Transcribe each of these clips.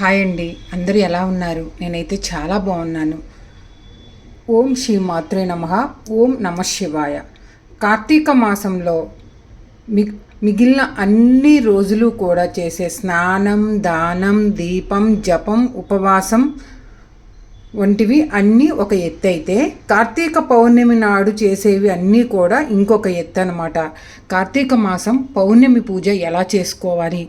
Hi అండి. అందరూ ఎలా ఉన్నారు? నేనైతే చాలా బాగున్నాను. ఓం శ్రీ మాత్రే నమ. ఓం నమ శివాయ. కార్తీక మాసంలో మి మిగిలిన అన్ని రోజులు కూడా చేసే స్నానం దానం దీపం జపం ఉపవాసం వంటివి అన్నీ ఒక ఎత్తు అయితే కార్తీక పౌర్ణమి నాడు చేసేవి అన్నీ కూడా ఇంకొక ఎత్తు అనమాట కార్తీక మాసం పౌర్ణమి పూజ ఎలా చేసుకోవాలి?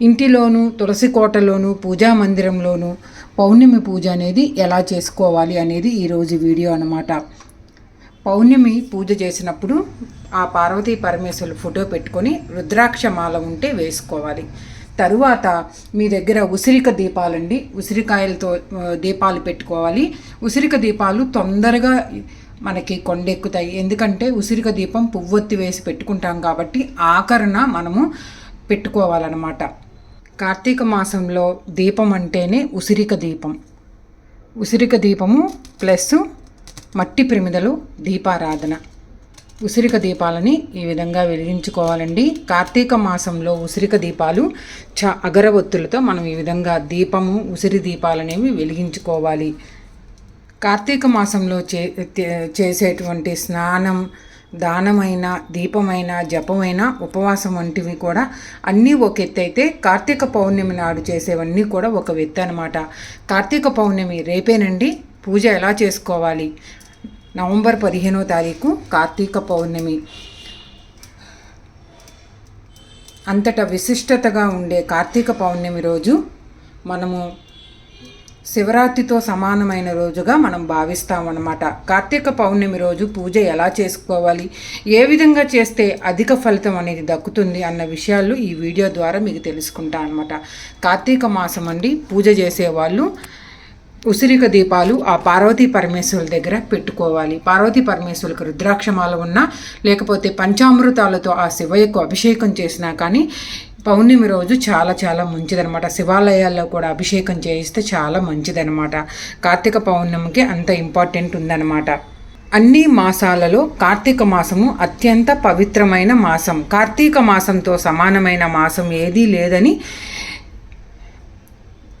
ఇంటిలోను తులసి కోటలోను పూజా మందిరంలోను పౌర్ణమి పూజ అనేది ఎలా చేసుకోవాలి అనేది ఈరోజు వీడియో అనమాట పౌర్ణమి పూజ చేసినప్పుడు ఆ పార్వతీ పరమేశ్వరులు ఫోటో పెట్టుకొని రుద్రాక్ష మాల ఉంటే వేసుకోవాలి. తరువాత మీ దగ్గర ఉసిరిక దీపాలండి. ఉసిరికాయలతో దీపాలు పెట్టుకోవాలి. ఉసిరిక దీపాలు తొందరగా మనకి కొండెక్కుతాయి. ఎందుకంటే ఉసిరిక దీపం పువ్వొత్తి వేసి పెట్టుకుంటాం కాబట్టి ఆఖరణ మనము పెట్టుకోవాలన్నమాట. కార్తీక మాసంలో దీపం అంటేనే ఉసిరిక దీపం. ఉసిరిక దీపము ప్లస్ మట్టి ప్రమిదలు దీపారాధన. ఉసిరిక దీపాలని ఈ విధంగా వెలిగించుకోవాలండి. కార్తీక మాసంలో ఉసిరిక దీపాలు చ అగరవత్తులతో మనం ఈ విధంగా దీపము ఉసిరి దీపాలనేవి వెలిగించుకోవాలి. కార్తీక మాసంలో చే చేసేటువంటి స్నానం దానమైన దీపమైన జపమైన ఉపవాసం వంటివి కూడా అన్నీ ఒక ఎత్తు అయితే కార్తీక పౌర్ణమి నాడు చేసేవన్నీ కూడా ఒక ఎత్తు అనమాట కార్తీక పౌర్ణమి రేపేనండి. పూజ ఎలా చేసుకోవాలి? నవంబర్ పదిహేనో తారీఖు కార్తీక పౌర్ణమి. అంతటా విశిష్టతగా ఉండే కార్తీక పౌర్ణమి రోజు మనము శివరాత్రితో సమానమైన రోజుగా మనం భావిస్తామన్నమాట. కార్తీక పౌర్ణమి రోజు పూజ ఎలా చేసుకోవాలి? ఏ విధంగా చేస్తే అధిక ఫలితం అనేది దక్కుతుంది అన్న విషయాలు ఈ వీడియో ద్వారా మీకు తెలుసుకుంటా అనమాట కార్తీక మాసం అండి పూజ చేసేవాళ్ళు ఉసిరిక దీపాలు ఆ పార్వతీ పరమేశ్వరుల దగ్గర పెట్టుకోవాలి. పార్వతీ పరమేశ్వరులకు రుద్రాక్షమాల ఉన్నా లేకపోతే పంచామృతాలతో ఆ శివయ్యకు అభిషేకం చేసినా కానీ పౌర్ణమి రోజు చాలా చాలా మంచిదనమాట శివాలయాల్లో కూడా అభిషేకం చేయిస్తే చాలా మంచిదనమాట కార్తీక పౌర్ణమికి అంత ఇంపార్టెంట్ ఉందన్నమాట. అన్ని మాసాలలో కార్తీక మాసము అత్యంత పవిత్రమైన మాసం. కార్తీక మాసంతో సమానమైన మాసం ఏదీ లేదని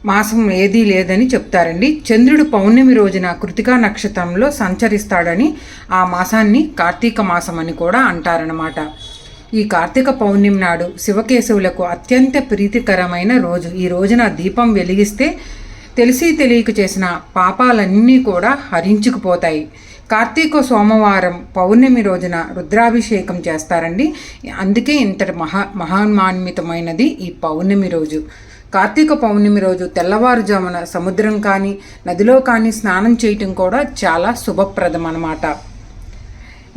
మాసం ఏదీ లేదని చెప్తారండి. చంద్రుడు పౌర్ణమి రోజున కృతికా నక్షత్రంలో సంచరిస్తాడని ఆ మాసాన్ని కార్తీక మాసం అని కూడా అంటారనమాట ఈ కార్తీక పౌర్ణమి నాడు శివకేశవులకు అత్యంత ప్రీతికరమైన రోజు. ఈ రోజున దీపం వెలిగిస్తే తెలిసి తెలియక చేసిన పాపాలన్నీ కూడా హరించుకుపోతాయి. కార్తీక సోమవారం పౌర్ణమి రోజున రుద్రాభిషేకం చేస్తారండి. అందుకే ఇంతటి మహా మహాన్మాన్వితమైనది ఈ పౌర్ణమి రోజు. కార్తీక పౌర్ణమి రోజు తెల్లవారుజామున సముద్రం కానీ నదిలో కానీ స్నానం చేయటం కూడా చాలా శుభప్రదం అన్నమాట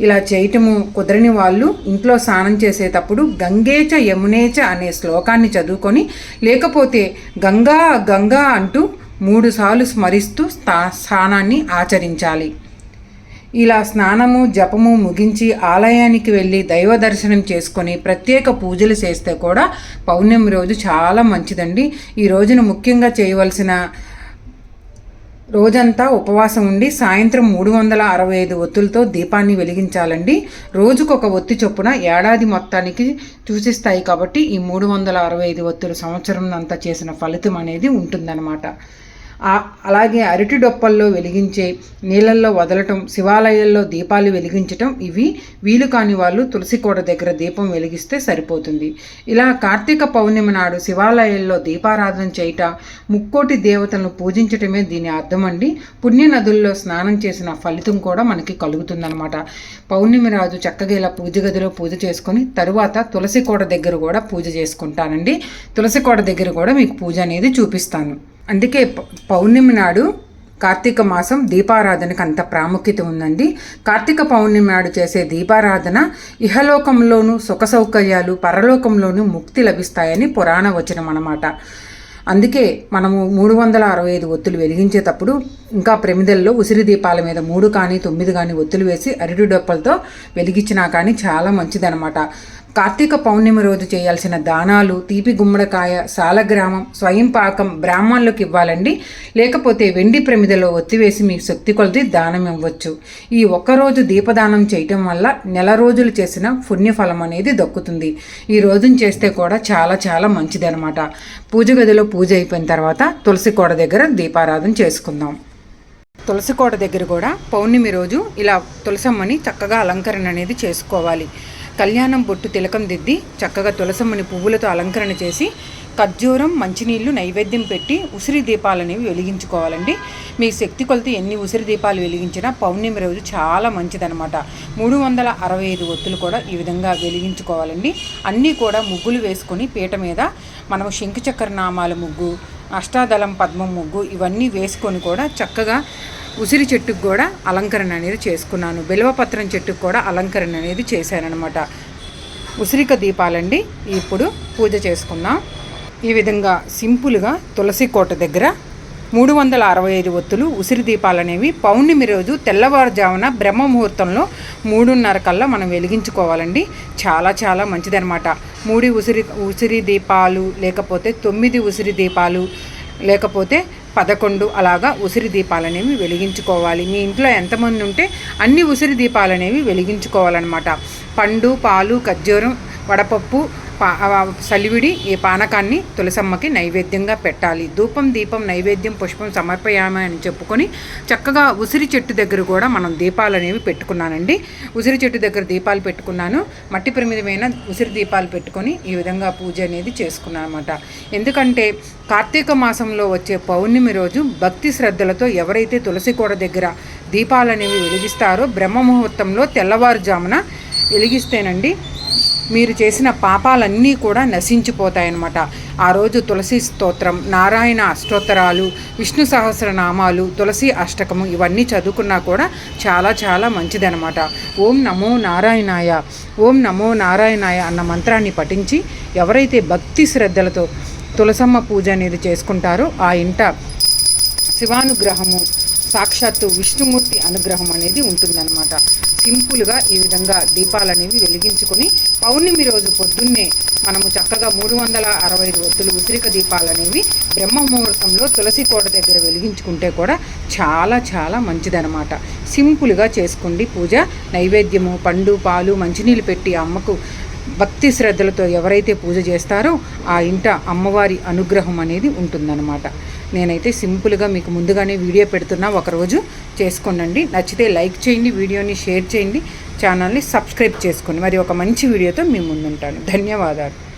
ఇలా చేయటము కుదరని వాళ్ళు ఇంట్లో స్నానం చేసేటప్పుడు గంగేచ యమునేచ అనే శ్లోకాన్ని చదువుకొని లేకపోతే గంగా గంగా అంటూ మూడుసార్లు స్మరిస్తూ స్థా స్నానాన్ని ఆచరించాలి. ఇలా స్నానము జపము ముగించి ఆలయానికి వెళ్ళి దైవ దర్శనం చేసుకొని ప్రత్యేక పూజలు చేస్తే కూడా పౌర్ణమి రోజు చాలా మంచిదండి. ఈ రోజున ముఖ్యంగా చేయవలసిన రోజంతా ఉపవాసం ఉండి సాయంత్రం మూడు వందల అరవై ఐదు ఒత్తులతో దీపాన్ని వెలిగించాలండి. రోజుకొక ఒత్తి చొప్పున ఏడాది మొత్తానికి సూచిస్తాయి కాబట్టి ఈ మూడు వందల అరవై ఐదు ఒత్తులు సంవత్సరం అంతా చేసిన ఫలితం అనేది ఉంటుందన్నమాట. అలాగే అరటి డొప్పల్లో వెలిగించే నీళ్ళల్లో వదలటం శివాలయాల్లో దీపాలు వెలిగించటం ఇవి వీలు కాని వాళ్ళు తులసి కోట దగ్గర దీపం వెలిగిస్తే సరిపోతుంది. ఇలా కార్తీక పౌర్ణమి నాడు శివాలయాల్లో దీపారాధన చేయట ముక్కోటి దేవతలను పూజించటమే దీని అర్థం అండి. పుణ్య నదుల్లో స్నానం చేసిన ఫలితం కూడా మనకి కలుగుతుందన్నమాట. పౌర్ణమి రాజు చక్కగా ఇలా పూజ గదిలో పూజ చేసుకొని తరువాత తులసి కోట దగ్గర కూడా పూజ చేసుకుంటానండి. తులసి కోట దగ్గర కూడా మీకు పూజ అనేది చూపిస్తాను. అందుకే పౌర్ణమి నాడు కార్తీక మాసం దీపారాధనకు అంత ప్రాముఖ్యత ఉందండి. కార్తీక పౌర్ణమి నాడు చేసే దీపారాధన ఇహలోకంలోనూ సుఖ సౌకర్యాలు పరలోకంలోనూ ముక్తి లభిస్తాయని పురాణ వచనం అన్నమాట. అందుకే మనము మూడు వందల అరవై ఐదు ఒత్తులు వెలిగించేటప్పుడు ఇంకా ప్రమిదల్లో ఉసిరి దీపాల మీద మూడు కానీ తొమ్మిది కానీ ఒత్తులు వేసి అరటి డొప్పలతో వెలిగించినా కానీ చాలా మంచిదనమాట కార్తీక పౌర్ణమి రోజు చేయాల్సిన దానాలు తీపి గుమ్మడికాయ సాలగ్రామం స్వయం పాకం బ్రాహ్మణులకు ఇవ్వాలండి. లేకపోతే వెండి ప్రమిదలో ఒత్తివేసి మీ శక్తి కొలది దానం ఇవ్వచ్చు. ఈ ఒక్కరోజు దీపదానం చేయటం వల్ల నెల రోజులు చేసిన పుణ్యఫలం అనేది దక్కుతుంది. ఈ రోజును చేస్తే కూడా చాలా చాలా మంచిదనమాట పూజ గదిలో పూజ అయిపోయిన తర్వాత తులసి కోడ దగ్గర దీపారాధన చేసుకుందాం. తులసి కోట దగ్గర కూడా పౌర్ణమి రోజు ఇలా తులసమ్మని చక్కగా అలంకరణ అనేది చేసుకోవాలి. కళ్యాణం బొట్టు తిలకం దిద్ది చక్కగా తులసమ్మని పువ్వులతో అలంకరణ చేసి ఖర్జూరం మంచినీళ్ళు నైవేద్యం పెట్టి ఉసిరి దీపాలు అనేవి వెలిగించుకోవాలండి. మీ శక్తి కొలత ఎన్ని ఉసిరి దీపాలు వెలిగించినా పౌర్ణమి రోజు చాలా మంచిదనమాట మూడు వందల అరవై ఐదు ఒత్తులు కూడా ఈ విధంగా వెలిగించుకోవాలండి. అన్నీ కూడా ముగ్గులు వేసుకొని పీట మీద మనం శంఖచక్ర నామాల ముగ్గు అష్టాదళం పద్మం ముగ్గు ఇవన్నీ వేసుకొని కూడా చక్కగా ఉసిరి చెట్టుకు కూడా అలంకరణ అనేది చేసుకున్నాను. బిల్వపత్రం చెట్టుకు కూడా అలంకరణ అనేది చేశానఅనమాట ఉసిరిక దీపాలండి. ఇప్పుడు పూజ చేసుకుందాం. ఈ విధంగా సింపుల్గా తులసి కోట దగ్గర మూడు వందల అరవై ఐదు ఒత్తులు ఉసిరి దీపాలు అనేవి పౌర్ణమి రోజు తెల్లవారుజామున బ్రహ్మ ముహూర్తంలో మూడున్నర కల్లా మనం వెలిగించుకోవాలండి. చాలా చాలా మంచిదనమాట మూడు ఉసిరి ఉసిరి దీపాలు లేకపోతే తొమ్మిది ఉసిరి దీపాలు లేకపోతే పదకొండు అలాగా ఉసిరి దీపాలనేవి వెలిగించుకోవాలి. మీ ఇంట్లో ఎంతమంది ఉంటే అన్ని ఉసిరి దీపాలనేవి వెలిగించుకోవాలన్నమాట. పండు పాలు ఖర్జూరం వడపప్పు సలివిడి ఈ పానకాన్ని తులసమ్మకి నైవేద్యంగా పెట్టాలి. ధూపం దీపం నైవేద్యం పుష్పం సమర్పయామే అని చెప్పుకొని చక్కగా ఉసిరి చెట్టు దగ్గర కూడా మనం దీపాలు అనేవి పెట్టుకున్నానండి. ఉసిరి చెట్టు దగ్గర దీపాలు పెట్టుకున్నాను. మట్టి ప్రమిదమైన ఉసిరి దీపాలు పెట్టుకొని ఈ విధంగా పూజ అనేది చేసుకున్నాను అనమాట ఎందుకంటే కార్తీక మాసంలో వచ్చే పౌర్ణమి రోజు భక్తి శ్రద్ధలతో ఎవరైతే తులసి కూడ దగ్గర దీపాలు అనేవి వెలిగిస్తారో బ్రహ్మ ముహూర్తంలో తెల్లవారుజామున వెలిగిస్తేనండి మీరు చేసిన పాపాలన్నీ అన్నీ కూడా నశించిపోతాయన్నమాట. ఆ రోజు తులసి స్తోత్రం నారాయణ అష్టోత్తరాలు విష్ణు సహస్రనామాలు తులసి అష్టకము ఇవన్నీ చదువుకున్నా కూడా చాలా చాలా మంచిదనమాట ఓం నమో నారాయణాయ ఓం నమో నారాయణాయ అన్న మంత్రాన్ని పఠించి ఎవరైతే భక్తి శ్రద్ధలతో తులసమ్మ పూజ అనేది చేసుకుంటారో ఆ ఇంట శివానుగ్రహము సాక్షాత్తు విష్ణుమూర్తి అనుగ్రహం అనేది ఉంటుందన్నమాట. సింపుల్గా ఈ విధంగా దీపాలు అనేవి వెలిగించుకొని పౌర్ణమి రోజు పొద్దున్నే మనము చక్కగా మూడు వందల అరవై ఐదు ఒత్తులు ఉసిరిక దీపాలు అనేవి బ్రహ్మ ముహూర్తంలో తులసి కోట దగ్గర వెలిగించుకుంటే కూడా చాలా చాలా మంచిదనమాట. సింపుల్గా చేసుకోండి పూజ. నైవేద్యము పండు పాలు మంచినీళ్ళు పెట్టి అమ్మకు భక్తి శ్రద్ధలతో ఎవరైతే పూజ చేస్తారో ఆ ఇంట అమ్మవారి అనుగ్రహం అనేది ఉంటుందన్నమాట. నేనైతే సింపుల్గా మీకు ముందుగానే వీడియో పెడుతున్నా. ఒకరోజు చేసుకోనండి. నచ్చితే లైక్ చేయండి వీడియోని షేర్ చేయండి ఛానల్ని సబ్స్క్రైబ్ చేసుకోండి. మరి ఒక మంచి వీడియోతో మీ ముందుంటాను. ధన్యవాదాలు.